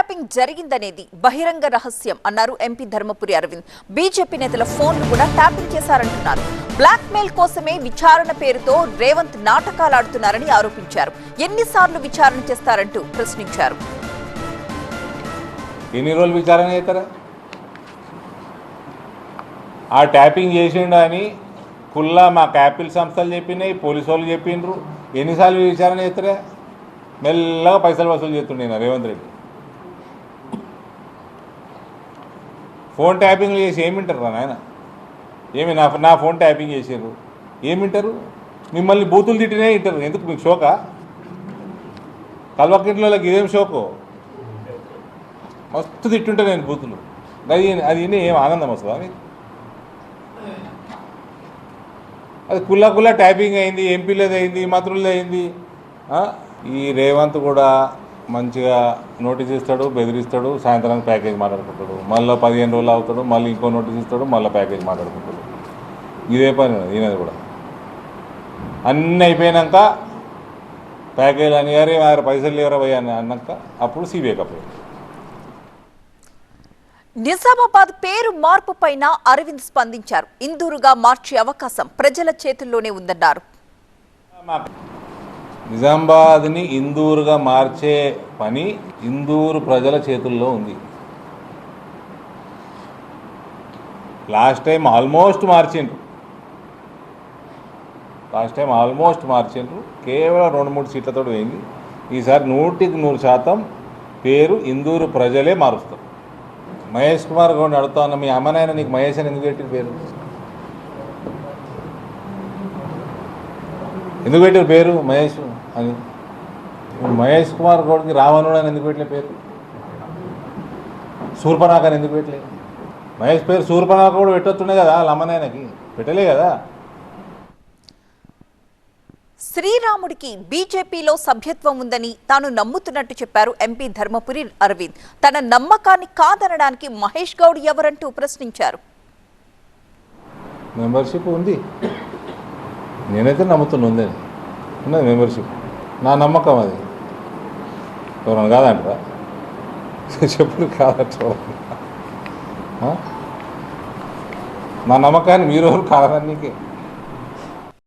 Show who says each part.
Speaker 1: Tapping జరిగిందనేది బహిరంగ రహస్యం అన్నారు ఎంపీ ధర్మపురి అరవింద్. బీజేపీ నేతల ఫోన్లు కూడా ట్యాపింగ్ చేశారంటున్నారు. బ్లాక్ మెయిల్ కోసమే విచారణ పేరుతో రేవంత్ నాటకాలాడుతున్నారని ఆరోపించారు. ఎన్నిసార్లు విచారణ చేస్తారంటూ ప్రశ్నించారు.
Speaker 2: ఎన్ని రోజులు విచారణ చేస్తారా? ఆ ట్యాపింగ్ చేసిండు అని కుల్లా మా క్యాపిల్ సంస్థలు చెప్పినాయి పోలీసు వాళ్ళు చెప్పిండ్రు ఎన్నిసార్లు విచారణ చేస్తారా? మెల్లగా పైసలు వసూలు చేస్తుండే రేవంత్ రెడ్డి. ఫోన్ ట్యాపింగ్ చేసి ఏమి రా నాయన? ఏమి నా నా ఫోన్ ట్యాపింగ్ చేసారు ఏమింటారు? మిమ్మల్ని బూతులు తిట్టినే ఇంటారు ఎందుకు మీకు షోకా? కల్వకింట్లోకి ఇదేం షోకు? మస్తు తిట్టుంటే నేను బూతులు. అది అది ఏం ఆనందం వస్తుందా మీకు? అది కుల్లా కుల్లా ట్యాపింగ్ అయింది ఎంపీలది అయింది మంత్రులది అయింది. ఈ రేవంత్ కూడా మంచిగా నోటీస్ ఇస్తాడు బెదిరిస్తాడు సాయంత్రానికి ప్యాకేజ్ మాట్లాడుకుంటాడు. మళ్ళీ పదిహేను రోజులు అవుతాడు మళ్ళీ ఇంకో నోటీస్ ఇస్తాడు మళ్ళీ ప్యాకేజ్ మాట్లాడుకుంటాడు. ఇదే పని ఈయనది కూడా. అన్నీ అయిపోయినాక ప్యాకేజ్ అని అరే వారి పైసలు లేవరా భయ్యా అని అన్నాక అప్పుడు సిబిఐ అప్పుడు
Speaker 1: నిజామాబాద్ పేరు మార్పు పైన అరవింద్ స్పందించారు. ఇందూరుగా మార్చే అవకాశం ప్రజల చేతుల్లోనే ఉందన్నారు.
Speaker 2: నిజామాబాద్ని ఇందూరుగా మార్చే పని ఇందూరు ప్రజల చేతుల్లో ఉంది. లాస్ట్ టైం ఆల్మోస్ట్ మార్చిండ్రు. లాస్ట్ టైం ఆల్మోస్ట్ మార్చిండ్రు. కేవలం రెండు మూడు సీట్లతో పోయింది. ఈసారి నూటికి నూరు శాతం పేరు ఇందూరు ప్రజలే మారుస్తారు. మహేష్ కుమార్ గౌడ్ అడుగుతా మీ అమ్మనాయన నీకు మహేష్ అని ఎందుకు పెట్టిన పేరు? ఎందుకు పెట్టారు పేరు మహేష్? అని మహేష్ కుమార్ గౌడ్కి రావణుడు అని ఎందుకు పెట్టలే పేరు? శూర్పనాక అని ఎందుకు పెట్టలే? మహేష్ పేరు శూర్పనాక కూడా పెట్టొస్తుండే కదా వాళ్ళ అమ్మనాయనకి పెట్టలే కదా?
Speaker 1: శ్రీరాముడికి బీజేపీలో సభ్యత్వం ఉందని తాను నమ్ముతున్నట్టు చెప్పారు ఎంపీ ధర్మపురి అరవింద్. తన నమ్మకాన్ని కాదనడానికి మహేష్ గౌడ్ ఎవరంటూ ప్రశ్నించారు.
Speaker 2: మెంబర్షిప్ ఉంది. నేనైతే నమ్ముతున్నా ఉందని. ఉన్నది మెంబర్షిప్. నా నమ్మకం అది. ఎవరైనా కాదంటారా? చెప్పుడు కాదంటారు నా నమ్మకాన్ని మీరు ఎవరు కాదనీకే